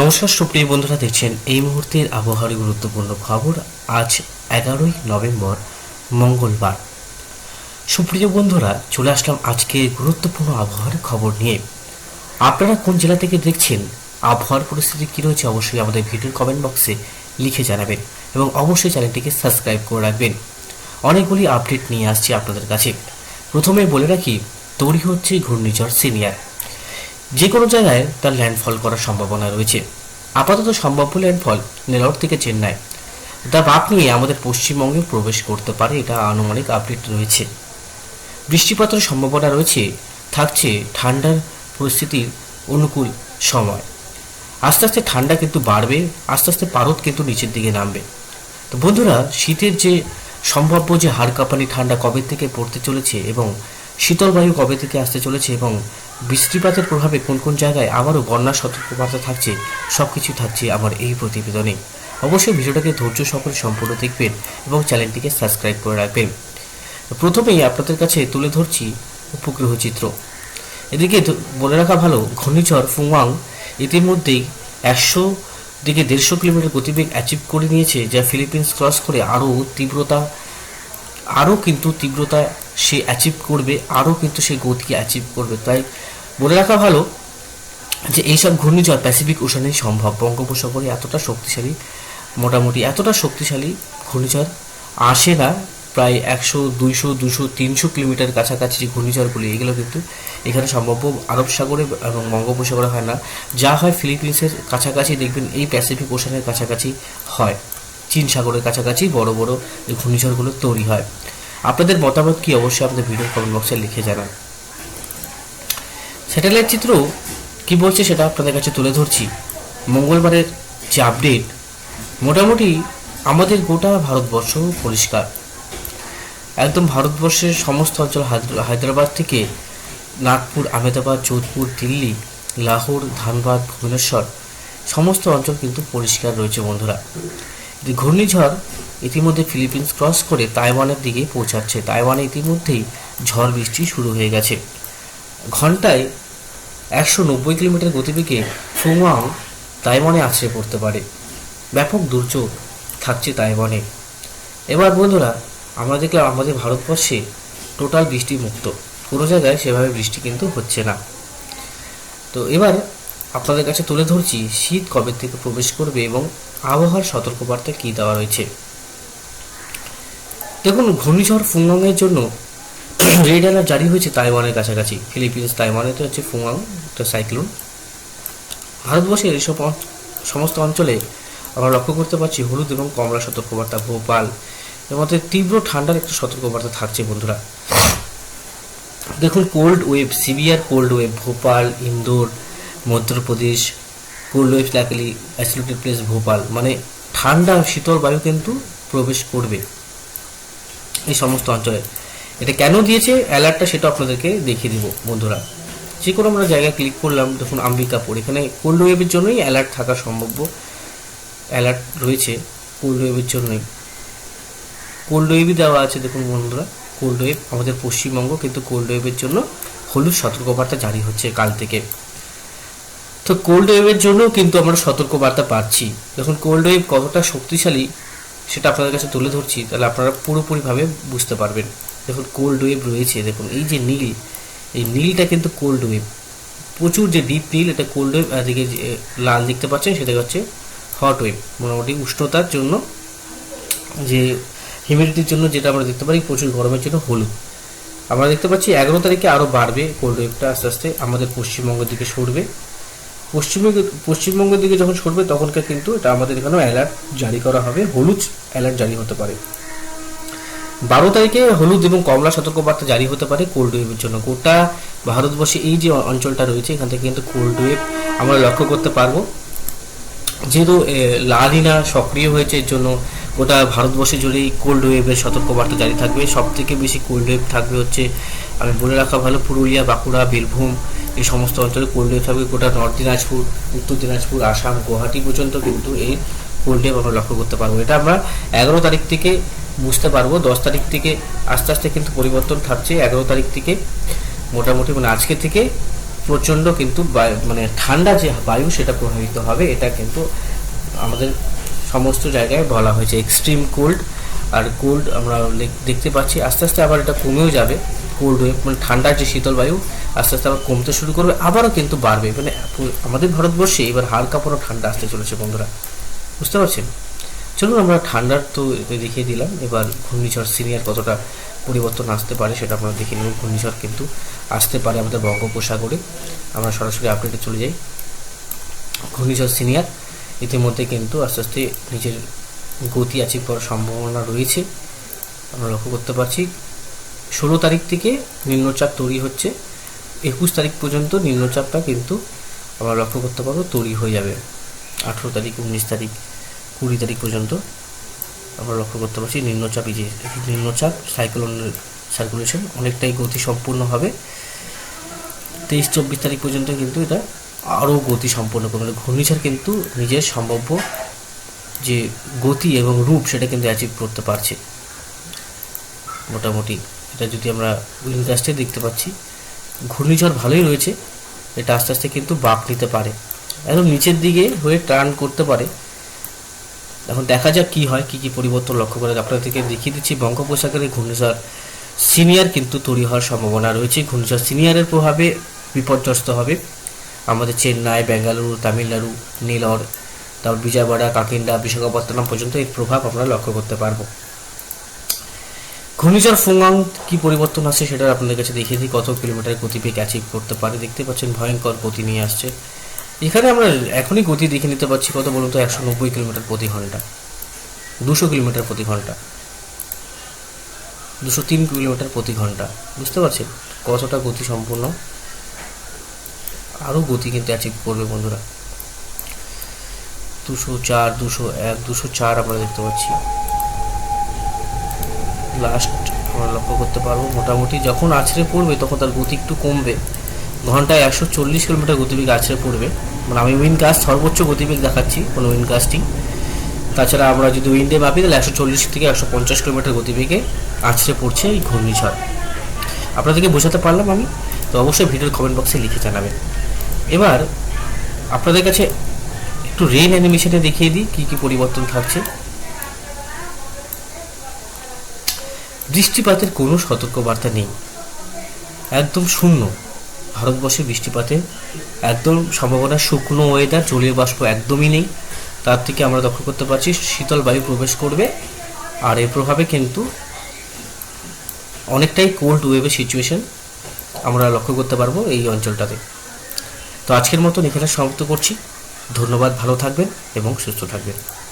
নমস্কার, সুপ্রিয় বন্ধুরা, দেখছেন এই মুহূর্তের আবহাওয়ার গুরুত্বপূর্ণ খবর। আজ এগারোই নভেম্বর, মঙ্গলবার। সুপ্রিয় বন্ধুরা, চলে আসলাম আজকে গুরুত্বপূর্ণ আবহাওয়ার খবর নিয়ে। আপনারা কোন জেলা থেকে দেখছেন, আবহাওয়ার পরিস্থিতি কী রয়েছে, অবশ্যই আমাদের ভিডিওর কমেন্ট বক্সে লিখে জানাবেন এবং অবশ্যই চ্যানেলটিকে সাবস্ক্রাইব করে রাখবেন। অনেকগুলি আপডেট নিয়ে আসছি আপনাদের কাছে। প্রথমে বলে রাখি, তৈরি হচ্ছে ঘূর্ণিঝড় সিনিয়র। যে কোনো জায়গায় তার ল্যান্ডফল করার সম্ভাবনা রয়েছে। আপাতত সম্ভাব্য ল্যান্ডফল নেলর থেকে চেন্নাই। তার বাপ নিয়ে আমাদের পশ্চিমবঙ্গে প্রবেশ করতে পারে এটা আনুমানিক আপডেট রয়েছে। বৃষ্টিপাতের সম্ভাবনা রয়েছে, থাকছে ঠান্ডার পরিস্থিতির অনুকূল সময়। আস্তে আস্তে ঠান্ডা কিন্তু বাড়বে, আস্তে আস্তে পারদ কিন্তু নিচের দিকে নামবে। তো বন্ধুরা, শীতের যে সম্ভাব্য যে হাড় কাঁপানি ঠান্ডা কবে থেকে পড়তে চলেছে এবং শীতল বায়ু কবে থেকে আসতে চলেছে এবং বৃষ্টিপাতের প্রভাবে কোন কোন জায়গায় আবারও বন্যার সতর্কবার্তা থাকছে সব কিছু থাকছে আমার এই প্রতিবেদনে। অবশ্যই ভিডিওটাকে ধৈর্য সহকারে সম্পূর্ণ দেখবেন এবং চ্যানেলটিকে সাবস্ক্রাইব করে রাখবেন। প্রথমেই আপনাদের কাছে তুলে ধরছি উপগ্রহ চিত্র। এদিকে বলে রাখা ভালো, ঘূর্ণিঝড় ফুংওয়াং ইতিমধ্যেই একশো দিকে দেড়শো কিলোমিটার গতিবেগ অ্যাচিভ করে নিয়েছে, যা ফিলিপিন্স ক্রস করে আরও তীব্রতা, আরও কিন্তু তীব্রতা সে অ্যাচিভ করবে, আরও কিন্তু সে গতি অ্যাচিভ করবে। তাই বলে রাখা ভালো যে এইসব ঘূর্ণিঝড় প্যাসিফিক ওশানেই সম্ভব। বঙ্গোপসাগরে এতটা শক্তিশালী, মোটামুটি এতটা শক্তিশালী ঘূর্ণিঝড় আসে না। প্রায় একশো, দুইশো দুশো তিনশো কিলোমিটার কাছাকাছি যে ঘূর্ণিঝড়গুলি এগুলো কিন্তু এখানে সম্ভাব্য আরব সাগরে এবং বঙ্গোপসাগরে হয় না। যা হয় ফিলিপিন্সের কাছাকাছি দেখবেন এই প্যাসিফিক ওশানের কাছাকাছি হয়। চীন সাগরের কাছাকাছি বড় বড় ঘূর্ণিঝড়গুলো তৈরি হয়। আপনাদের মতামত কি? অবশ্যই আপনাদের ভিডিও কমেন্ট বক্সে লিখে জানান। স্যাটেলাইট চিত্র কি বলছে সেটা আপনাদের কাছে তুলে ধরছি। মঙ্গলবারের যে আপডেট মোটামুটি আমাদের গোটা ভারতবর্ষ পরিষ্কার। একদম ভারতবর্ষের সমস্ত অঞ্চল, হায়দ্রা- হায়দ্রাবাদ থেকে নাগপুর, আহমেদাবাদ, যোধপুর, দিল্লি, লাহোর, ধানবাদ, ভুবনেশ্বর, সমস্ত অঞ্চল কিন্তু পরিষ্কার রয়েছে বন্ধুরা। যে ঘূর্ণিঝড় ইতিমধ্যে ফিলিপিন্স ক্রস করে তাইওয়ানের দিকে পৌঁছাচ্ছে। তাইওয়ানে ইতিমধ্যেই ঝড় বৃষ্টি শুরু হয়ে গেছে। ঘন্টায় একশো নব্বই কিলোমিটার গতিবেগে ফুংওয়াং তাইওয়ানে আছড়ে পড়তে পারে। ব্যাপক দুর্যোগ থাকছে তাইওয়ানে। এবার বন্ধুরা, আমরা দেখলাম আমাদের ভারতবর্ষে টোটাল বৃষ্টি মুক্ত কোনো জায়গায় সেভাবে বৃষ্টি কিন্তু হচ্ছে না। তো এবার আপনাদের কাছে তুলে ধরছি, শীত কবে থেকে প্রবেশ করবে এবং আবহাওয়ার সতর্কবার্তা কী দেওয়া রয়েছে? দেখুন, ঘূর্ণিঝড় ফুংলংয়ের জন্য রেড অ্যালার্ট জারি হয়েছে তাইওয়ানের কাছাকাছি। ফিলিপিন্স তাইওয়ানেতে হচ্ছে ফুংলং একটা সাইক্লোন। ভারতবর্ষের এইসব সমস্ত অঞ্চলে আমরা লক্ষ্য করতে পারছি হলুদ এবং কমলা সতর্কবার্তা, ভোপাল। এর মধ্যে তীব্র ঠান্ডার একটা সতর্কবার্তা থাকছে বন্ধুরা। দেখুন, cold wave, severe cold wave, Bhopal, Indore Madhya Pradesh cold wave likely isolated place Bhopal. মানে ঠান্ডা, শীতল বায়ু কিন্তু প্রবেশ করবে এই সমস্ত অঞ্চলে। এটা কেন দিয়েছে? অ্যালার্টটা সেটা আপনাদেরকে দেখিয়ে দিব, বন্ধুরা। যে কোনো আমরা জায়গায় ক্লিক করলাম, দেখুন আম্বিকাপুর। এখানে কোল্ড ওয়েভের জন্যই অ্যালার্ট থাকা সম্ভাব্য অ্যালার্ট রয়েছে কোল্ড ওয়েভের জন্যই। কোল্ড ওয়েভই দেওয়া আছে, দেখুন বন্ধুরা। কোল্ড ওয়েভ আমাদের পশ্চিমবঙ্গ, কিন্তু কোল্ড ওয়েভের জন্য হলুদ সতর্কবার্তা জারি হচ্ছে কাল থেকে। তো কোল্ড ওয়েভের জন্য কিন্তু আমরা সতর্কবার্তা পাচ্ছি। দেখুন কোল্ড ওয়েভ কতটা শক্তিশালী সেটা আপনাদের কাছে তুলে ধরছি, তাহলে আপনারা পুরোপুরিভাবে বুঝতে পারবেন। দেখুন কোল্ড ওয়েভ রয়েছে, দেখুন, এই যে নীল, এই নীলটা কিন্তু কোল্ড ওয়েভ প্রচুর যে ডিপ নীল, এটা কোল্ড ওয়েভ এদিকে যে লাল দেখতে পাচ্ছেন, সেটা হচ্ছে হট ওয়েভ মোটামুটি উষ্ণতার জন্য যে হিউমিডিটির জন্য যেটা আমরা দেখতে পারি, প্রচুর গরমের জন্য হলুদ। আমরা দেখতে পাচ্ছি এগারো তারিখে আরও বাড়বে কোল্ড ওয়েভটা আস্তে আস্তে। আমাদের পশ্চিমবঙ্গের দিকে সরবে। পশ্চিমবঙ্গে, পশ্চিমবঙ্গের দিকে যখন সরবে তখনকার কিন্তু এটা আমাদের এখানেও অ্যালার্ট জারি করা হবে, হলুদ অ্যালার্ট জারি হতে পারে। বারো তারিখে হলুদ এবং কমলা সতর্কবার্তা জারি হতে পারে কোল্ড ওয়েভের জন্য। গোটা ভারতবর্ষে এই যে অঞ্চলটা রয়েছে, এখান থেকে কিন্তু কোল্ড ওয়েভ আমরা লক্ষ্য করতে পারব। যেহেতু লালিনা সক্রিয় হয়েছে, এর জন্য গোটা ভারতবর্ষে জুড়েই কোল্ড ওয়েভের সতর্কবার্তা জারি থাকবে। সব থেকে বেশি কোল্ড ওয়েভ থাকবে হচ্ছে, আমি বলে রাখা ভালো, পুরুলিয়া, বাঁকুড়া, বীরভূম এই সমস্ত অঞ্চলে কোল্ড ওয়েভ থাকবে। গোটা নর্থ দিনাজপুর, উত্তর দিনাজপুর, আসাম, গুয়াহাটি পর্যন্ত কিন্তু এই কোল্ড ওয়েভ আমরা লক্ষ্য করতে পারব। এটা আমরা এগারো তারিখ থেকে বুঝতে পারব। দশ তারিখ থেকে আস্তে আস্তে কিন্তু পরিবর্তন থাকছে এগারো তারিখ থেকে মোটামুটি। মানে আজকে থেকে প্রচণ্ড কিন্তু মানে ঠান্ডা যে বায়ু সেটা প্রভাবিত হবে, এটা কিন্তু আমাদের সমস্ত জায়গায় বলা হয়েছে। Extreme cold. আর কোল্ড আমরা দেখ- দেখতে পাচ্ছি। আস্তে আস্তে আবার এটা কমেও যাবে। কোল্ড ওয়েভ মানে ঠান্ডার যে শীতল বায়ু, আস্তে আস্তে আবার কমতে শুরু করবে, আবারও কিন্তু বাড়বে। মানে আমাদের ভারতবর্ষে এবার হাড় কাঁপানো ঠান্ডা আসতে চলেছে, বন্ধুরা। বুঝতে পারছেন? চলুন আমরা ঠান্ডার তো দেখিয়ে দিলাম। এবার ঘূর্ণিঝড় সিনিয়র কতটা পরিবর্তন আসতে পারে সেটা আমরা দেখে নেব। ঘূর্ণিঝড় কিন্তু আসতে পারে আমাদের বঙ্গোপসাগরে। আমরা সরাসরি আপডেটে চলে যাই। ঘূর্ণিঝড় সিনিয়র ইতিমধ্যে কিন্তু আস্তে আস্তে নিজের গতি আছে করার সম্ভাবনা রয়েছে। আমরা লক্ষ্য করতে পারছি। ষোলো তারিখ থেকে নিম্নচাপ তৈরি হচ্ছে। একুশ তারিখ পর্যন্ত নিম্নচাপটা কিন্তু আমরা লক্ষ্য করতে পারব তৈরি হয়ে যাবে। আঠেরো তারিখ, উনিশ তারিখ, কুড়ি তারিখ পর্যন্ত আমরা লক্ষ্য করতে পারছি নিম্নচাপ, এই যে নিম্নচাপ সাইক্লোন সার্কুলেশন অনেকটাই গতি সম্পূর্ণ হবে। তেইশ, চব্বিশ তারিখ পর্যন্ত কিন্তু এটা আরও গতি সম্পন্ন করবে। মানে ঘূর্ণিঝড় কিন্তু নিজের সম্ভাব্য যে গতি এবং রূপ সেটা কিন্তু অ্যাচিভ করতে পারছে। মোটামুটি এটা যদি আমরা উইনগাস্টে দেখতে পাচ্ছি, ঘূর্ণিঝড় ভালোই রয়েছে, এটা আস্তে আস্তে কিন্তু বাঁক নিতে পারে। একদম নিচের দিকে হয়ে টার্ন করতে পারে। এখন দেখা যাক কি হয়, কি কি পরিবর্তন লক্ষ্য করে আপনাদেরকে দেখিয়ে দিচ্ছি বঙ্গোপসাগরের ঘূর্ণিঝড় সিনিয়র কিন্তু তৈরি হওয়ার সম্ভাবনা রয়েছে। ঘূর্ণিঝড় সিনিয়রের প্রভাবে বিপর্যস্ত হবে। আমাদের চেন্নাই, বেঙ্গালুরু, তামিলনাড়ু নীলর তারপর বিজয়বাড়া, কাকিন্ডা, বিশাখাপত্তনম পর্যন্ত এর প্রভাব আমরা লক্ষ্য করতে পারব। ঘূর্ণিঝড় ফুঙ্গাং কি পরিবর্তন আসছে সেটা আপনাদের কাছে দেখিয়ে দিই। কত কিলোমিটার গতিবেগ অ্যাচিভ করতে পারে, দেখতে পাচ্ছেন ভয়ঙ্কর গতি নিয়ে আসছে। এখানে আমরা এখনই গতি দেখে নিতে পারছি কত বলুন তো, একশো নব্বই কিলোমিটার প্রতি ঘণ্টা, দুশো কিলোমিটার প্রতি ঘণ্টা, দুশো তিন কিলোমিটার প্রতি ঘণ্টা, বুঝতে পারছেন কতটা গতি সম্পূর্ণ আরও গতি কিন্তু অ্যাচিভ করবে বন্ধুরা। দুশো চার, দুশো এক, দুশো চার আমরা দেখতে পাচ্ছি। লাস্ট আমরা লক্ষ্য করতে পারব। মোটামুটি যখন আছড়ে পড়বে, তখন তার গতি একটু কমবে। ঘন্টায় একশো চল্লিশ কিলোমিটার গতিবেগ আছড়ে পড়বে। মানে আমি উইন কাস্ট সর্বোচ্চ গতিবেগ দেখাচ্ছি কোনো উইন কাস্টিং তাছাড়া আমরা যদি উইন্ডে মাপি, তাহলে একশো চল্লিশ থেকে একশো পঞ্চাশ কিলোমিটার গতিবেগে আছড়ে পড়ছে এই ঘূর্ণিঝড়। আপনাদেরকে বোঝাতে পারলাম আমি, তো অবশ্যই ভিডিওর কমেন্ট বক্সে লিখে জানাবেন। এবার আপনাদের কাছে একটু রেন অ্যানিমেশনে দেখিয়ে দিই, কী কী পরিবর্তন থাকছে। বৃষ্টিপাতের কোনো সতর্কবার্তা নেই। একদম শূন্য। ভারতবর্ষে বৃষ্টিপাতের একদম সম্ভাবনা শুকনো ওয়েদার জলীয় বাষ্প একদমই নেই। তার থেকে আমরা লক্ষ্য করতে পারছি, শীতল বায়ু প্রবেশ করবে। আর এর প্রভাবে কিন্তু অনেকটাই কোল্ড ওয়েভের সিচুয়েশন আমরা লক্ষ্য করতে পারব এই অঞ্চলটাতে। তো আজকের মতন এখানে সমাপ্ত করছি। ধন্যবাদ, ভালো থাকবেন এবং সুস্থ থাকবেন।